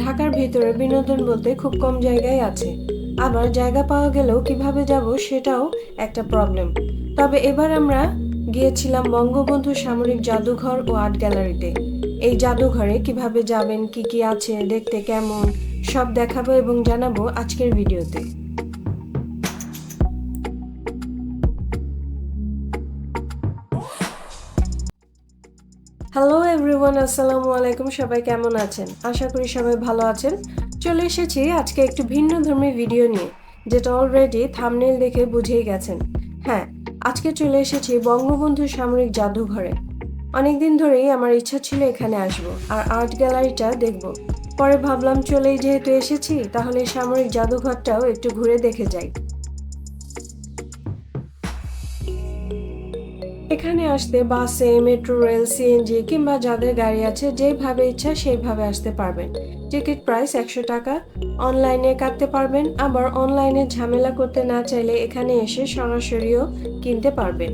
ঢাকার ভিতরে বিনোদন বলতে খুব কম জায়গায় আছে। আবার জায়গা পাওয়া গেলেও কীভাবে যাব সেটাও একটা প্রবলেম তবে এবার আমরা গিয়েছিলাম বঙ্গবন্ধু সামরিক জাদুঘর ও আর্ট গ্যালারিতে। এই জাদুঘরে কীভাবে যাবেন, কি কি আছে, দেখতে কেমন, সব দেখাবো এবং জানাব আজকের ভিডিওতে। হ্যালো এভরিওয়ান আসসালামু আলাইকুম সবাই কেমন আছেন? আশা করি সবাই ভালো আছেন। চলে এসেছি আজকে একটু ভিন্ন ধর্মী ভিডিও নিয়ে, যেটা অলরেডি থামনেল দেখে বুঝেই গেছেন। হ্যাঁ আজকে চলে এসেছি বঙ্গবন্ধু সামরিক জাদুঘরে। অনেকদিন ধরেই আমার ইচ্ছা ছিল এখানে আসব, আর আর্ট গ্যালারিটা দেখব। পরে ভাবলাম চলেই যেহেতু এসেছি, তাহলে সামরিক জাদুঘরটাও একটু ঘুরে দেখে যাই। এখানে আসতে বাসে মেট্রো রেল সিএনজি কিংবা যাদের গাড়ি আছে, যেভাবে ইচ্ছা সেইভাবে আসতে পারবেন। টিকিট প্রাইস একশো টাকা। অনলাইনে কাটতে পারবেন। আবার অনলাইনে ঝামেলা করতে না চাইলে এখানে এসে সরাসরিও কিনতে পারবেন।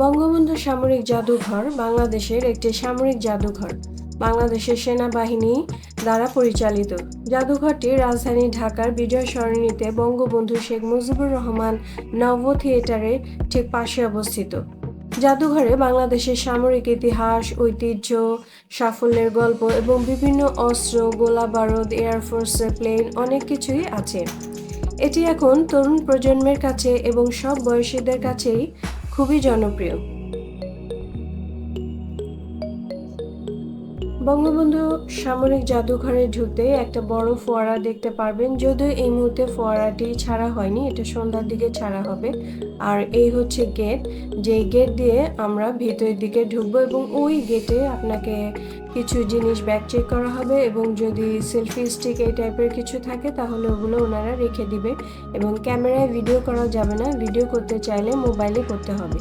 বঙ্গবন্ধু সামরিক জাদুঘর বাংলাদেশের একটি সামরিক জাদুঘর। বাংলাদেশের সেনাবাহিনী দ্বারা পরিচালিত। জাদুঘরটি রাজধানী ঢাকার বিজয় সরণিতে বঙ্গবন্ধু শেখ মুজিবুর রহমান নব থিয়েটারের ঠিক পাশে অবস্থিত। জাদুঘরে বাংলাদেশের সামরিক ইতিহাস, ঐতিহ্য, সাফল্যের গল্প এবং বিভিন্ন অস্ত্র গোলা বারুদ এয়ারফোর্সের প্লেন অনেক কিছুই আছে। এটি এখন তরুণ প্রজন্মের কাছে এবং সব বয়সীদের কাছেই খুবই জনপ্রিয়। বঙ্গবন্ধু সামরিক জাদুঘরে ঢুকতে একটা বড় ফোয়ারা দেখতে পারবেন। যদিও এই মুহূর্তে ফোয়ারাটি ছাড়া হয়নি, এটা সন্ধ্যার দিকে ছাড়া হবে। আর এই হচ্ছে গেট। যে গেট দিয়ে আমরা ভিতরের দিকে ঢুকবো এবং ওই গেটে আপনাকে কিছু জিনিস ব্যাক চেক করা হবে এবং যদি সেলফি স্টিক এই টাইপের কিছু থাকে, তাহলে ওগুলো ওনারা রেখে দিবে এবং ক্যামেরায় ভিডিও করা যাবে না। ভিডিও করতে চাইলে মোবাইলে করতে হবে।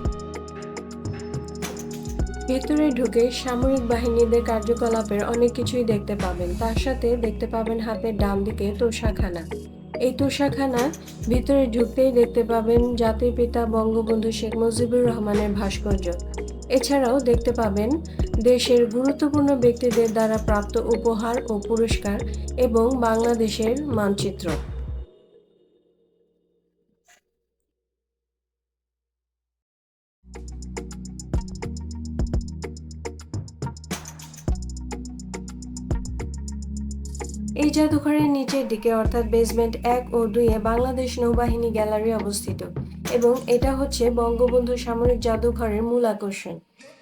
ভেতরে ঢুকে সামরিক বাহিনীদের কার্যকলাপের অনেক কিছুই দেখতে পাবেন। তার সাথে দেখতে পাবেন হাতের ডান দিকে তোষাখানা। এই তোষাখানা ভিতরে ঢুকতেই দেখতে পাবেন জাতির পিতা বঙ্গবন্ধু শেখ মুজিবুর রহমানের ভাস্কর্য। এছাড়াও দেখতে পাবেন দেশের গুরুত্বপূর্ণ ব্যক্তিদের দ্বারা প্রাপ্ত উপহার ও পুরস্কার এবং বাংলাদেশের মানচিত্র। জাদুঘরের নিচের দিকে, অর্থাৎ বেসমেন্ট এক ও দুইয়ে বাংলাদেশ নৌবাহিনী গ্যালারি অবস্থিত। এবং এটা হচ্ছে বঙ্গবন্ধু সামরিক জাদুঘরের মূল আকর্ষণ।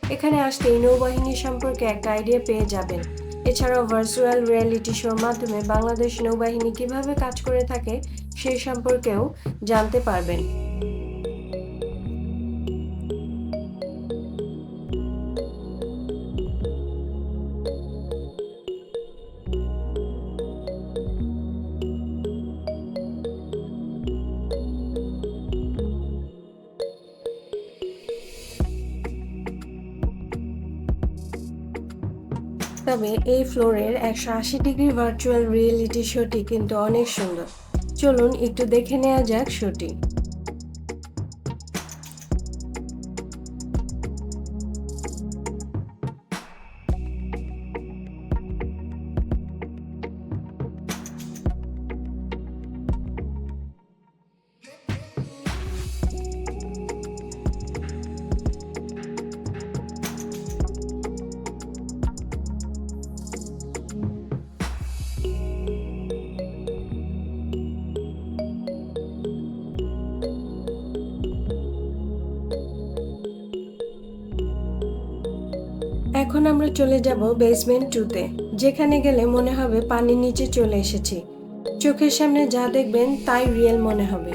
এখানে আসতে এই নৌবাহিনী সম্পর্কে একটা আইডিয়া পেয়ে যাবেন। এছাড়াও ভার্চুয়াল রিয়েলিটি শোর মাধ্যমে বাংলাদেশ নৌবাহিনী কীভাবে কাজ করে থাকে সেই সম্পর্কেও জানতে পারবেন। তবে এই ফ্লোরের একশো আশি ডিগ্রি ভার্চুয়াল রিয়েলিটি শোটি কিন্তু অনেক সুন্দর। চলুন একটু দেখে নেওয়া যাক শোটি আমরা চলে যাব বেসমেন্ট টুতে যেখানে গেলে মনে হবে পানির নিচে চলে এসেছি। চোখের সামনে যা দেখবেন তাই রিয়েল মনে হবে।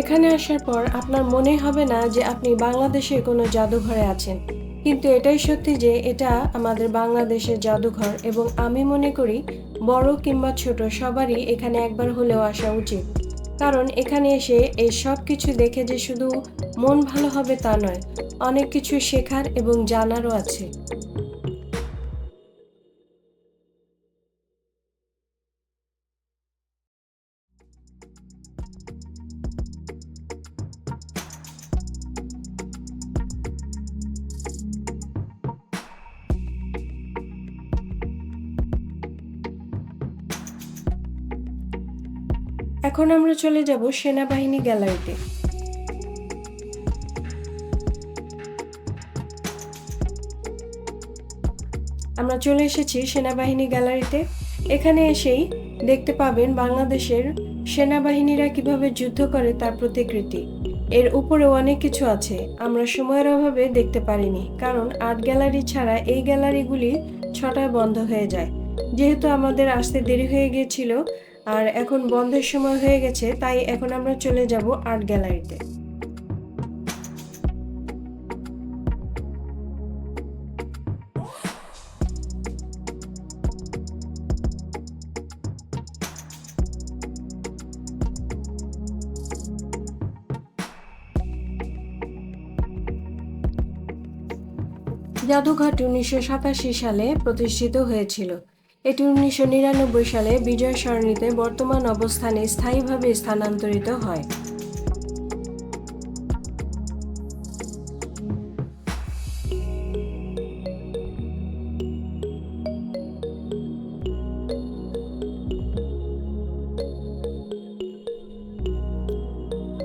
এখানে আসার পর আপনার মনে হবে না যে আপনি বাংলাদেশের কোনো জাদুঘরে আছেন। কিন্তু এটাই সত্যি যে এটা আমাদের বাংলাদেশের জাদুঘর এবং আমি মনে করি বড় কিংবা ছোট সবারই এখানে একবার হলেও আসা উচিত। কারণ এখানে এসে এই সব কিছু দেখে যে শুধু মন ভালো হবে তা নয়, অনেক কিছু শেখার এবং জানারও আছে। এখন আমরা চলে যাব সেনাবাহিনী গ্যালারিতে। আমরা চলে এসেছি সেনাবাহিনী গ্যালারিতে। এখানে এসেই দেখতে পাবেন বাংলাদেশের সেনাবাহিনীরা কীভাবে যুদ্ধ করে তার প্রতিকৃতি। এর উপরেও অনেক কিছু আছে, আমরা সময়ের অভাবে দেখতে পারিনি, কারণ আর্ট গ্যালারি ছাড়া এই গ্যালারিগুলি ছটায় বন্ধ হয়ে যায়। যেহেতু আমাদের আসতে দেরি হয়ে গিয়েছিল আর এখন বন্ধের সময় হয়ে গেছে, তাই এখন আমরা চলে যাব আর্ট গ্যালারিতে। জাদুঘরটি উনিশশো সাতাশি সালে প্রতিষ্ঠিত হয়েছিল। এটি উনিশশো নিরানব্বই সালে বিজয় সরণিতে বর্তমান অবস্থানে স্থায়ীভাবে স্থানান্তরিত হয়।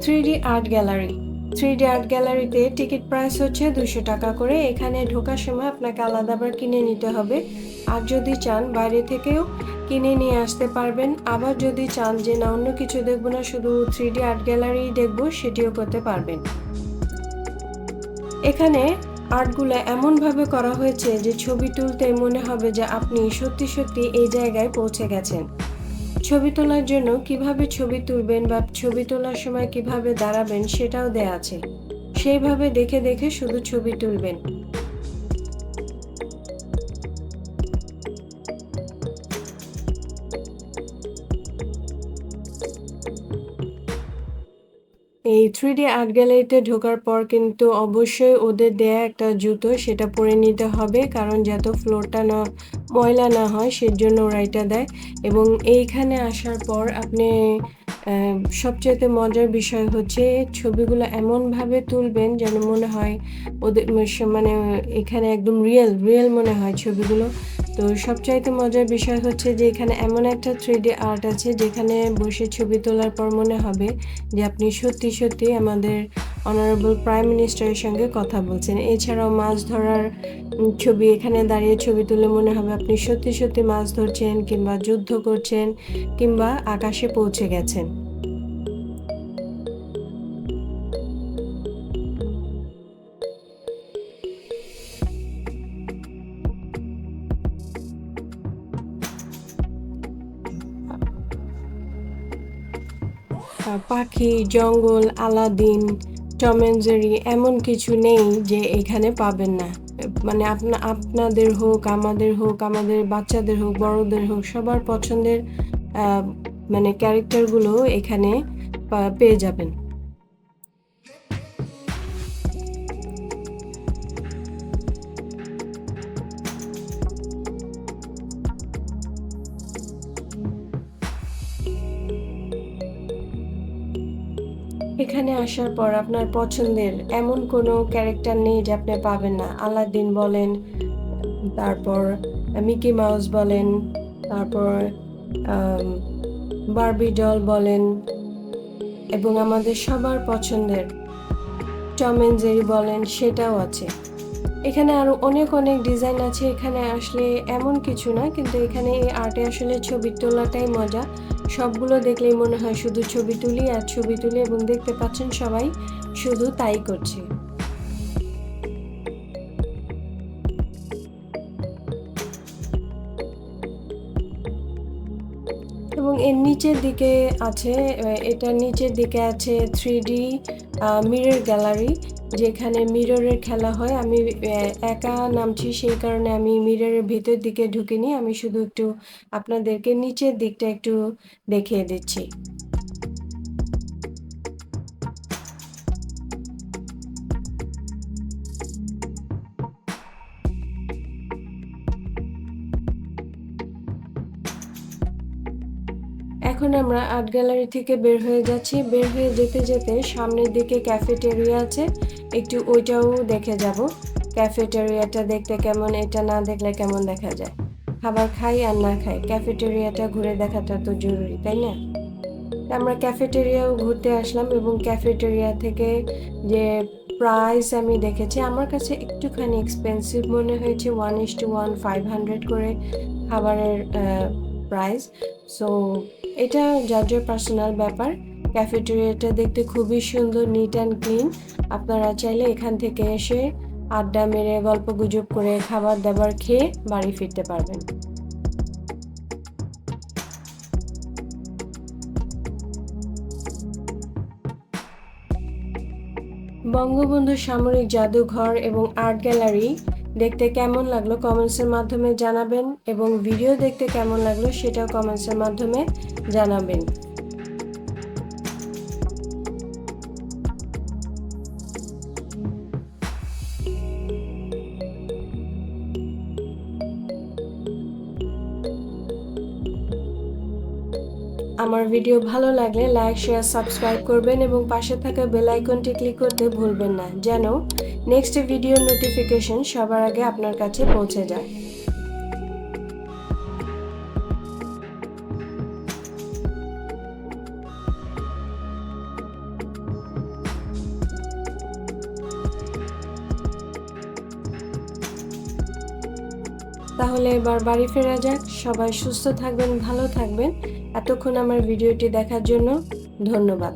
Three art gallery three D art গ্যালারিতে টিকিট প্রাইস হচ্ছে দুশো টাকা করে। এখানে ঢোকার সময় আপনাকে আলাদা আবার কিনে নিতে হবে। আর যদি চান বাইরে থেকেও কিনে নিয়ে আসতে পারবেন। আবার যদি চান যে না, অন্য কিছু দেখব না, শুধু থ্রি ডি আর্ট গ্যালারি দেখব, সেটিও করতে পারবেন। এখানে আর্টগুলো এমনভাবে করা হয়েছে যে ছবি তুলতে মনে হবে যে আপনি সত্যি সত্যি এই জায়গায় পৌঁছে গেছেন। ছবি তোলার জন্য কীভাবে ছবি তুলবেন বা ছবি তোলার সময় কীভাবে দাঁড়াবেন সেটাও দেয়া আছে। সেইভাবে দেখে দেখে শুধু ছবি তুলবেন। এই থ্রি ডি আর্ট গ্যালারিতে ঢোকার পর কিন্তু অবশ্যই ওদের দেয়া একটা জুতো সেটা পরে নিতে হবে, কারণ যাতে ফ্লোরটা না, ময়লা না হয় সেজন্য ওরা এটা দেয়। এবং এইখানে আসার পর আপনি সবচেয়ে মজার বিষয় হচ্ছে ছবিগুলো এমনভাবে তুলবেন যেন মনে হয় ওদের মানে এখানে একদম রিয়েল রিয়েল মনে হয় ছবিগুলো। তো সবচাইতে মজার বিষয় হচ্ছে যে এখানে এমন একটা থ্রি আর্ট আছে যেখানে বসে ছবি তোলার পর মনে হবে যে আপনি সত্যি সত্যি আমাদের অনারেবল প্রাইম মিনিস্টারের সঙ্গে কথা বলছেন। এছাড়াও মাছ ধরার ছবি, এখানে দাঁড়িয়ে ছবি তুলে মনে হবে আপনি সত্যি সত্যি মাছ ধরছেন কিংবা যুদ্ধ করছেন কিংবা আকাশে পৌঁছে গেছেন। পাখি, জঙ্গল, আলাদিন জেরি এমন কিছু নেই যে এখানে পাবেন না। মানে আপনা, আপনাদের হোক, আমাদের হোক, আমাদের বাচ্চাদের হোক, বড়দের হোক, সবার পছন্দের মানে ক্যারেক্টারগুলো এখানে পেয়ে যাবেন। এখানে আসার পর আপনার পছন্দের এমন কোনো ক্যারেক্টার নেই যে আপনি পাবেন না। আলাদিন বলেন, তারপর মিকি মাউস বলেন, তারপর বার্বি ডল বলেন এবং আমাদের সবার পছন্দের টম জেরি বলেন, সেটাও আছে। এখানে আরও অনেক অনেক ডিজাইন আছে। এখানে আসলে এমন কিছু না, কিন্তু এখানে এই আর্টে আসলে ছবি তোলাটাই মজা। সবগুলো দেখলেই মনে হয় শুধু ছবি তুলি আর ছবি তুলি এবং দেখতে পাচ্ছেন সবাই শুধু তাই করছে। এবং এর নিচের দিকে আছে এটার নিচের দিকে আছে থ্রি মিরর গ্যালারি যেখানে মিররের খেলা হয়। আমি একা নামছি সেই কারণে আমি মিররের ভিতর দিকে ঢুকিনি। আমি শুধু একটু আপনাদেরকে নিচের দিকটা একটু দেখিয়ে দিচ্ছি। এখন আমরা আর্ট গ্যালারি থেকে বের হয়ে যাচ্ছি। বের হয়ে যেতে যেতে সামনের দিকে ক্যাফেটেরিয়া আছে। একটু ওইটাও দেখে যাব। ক্যাফেটেরিয়াটা দেখতে কেমন, এটা না দেখলে কেমন দেখা যায়? খাবার খাই আর না খাই, ক্যাফেটেরিয়াটা ঘুরে দেখাটা তো জরুরি, তাই না? আমরা ক্যাফেটেরিয়াও ঘুরতে আসলাম এবং ক্যাফেটেরিয়া থেকে যে প্রাইস আমি দেখেছি, আমার কাছে একটুখানি এক্সপেন্সিভ মনে হয়েছে one is two one five hundred করে খাবারের প্রাইস সো এটা যার যার পার্সোনাল ব্যাপার। ক্যাফেটেরিয়াটা দেখতে খুবই সুন্দর নিট অ্যান্ড ক্লিন আপনারা চাইলে এখান থেকে এসে আড্ডা মেরে, গল্প গুজব করে, খাবার দাবার খেয়ে বাড়ি ফিরতে পারবেন। বঙ্গবন্ধু সামরিক জাদুঘর এবং আর্ট গ্যালারি দেখতে কেমন লাগল কমেন্টসের মাধ্যমে জানাবেন এবং ভিডিও দেখতে কেমন লাগল সেটাও কমেন্টসের মাধ্যমে জানাবেন। আমার ভিডিও ভালো লাগলে লাইক, শেয়ার, সাবস্ক্রাইব করবেন এবং পাশে থাকা বেল আইকনটি ক্লিক করতে ভুলবেন না। যেন নেক্সট ভিডিওর নোটিফিকেশন সবার আগে আপনার কাছে পৌঁছে যায়। তাহলে এবার বাড়ি ফেরা যাক। সবাই সুস্থ থাকবেন, ভালো থাকবেন। এতক্ষণ আমার ভিডিওটি দেখার জন্য ধন্যবাদ।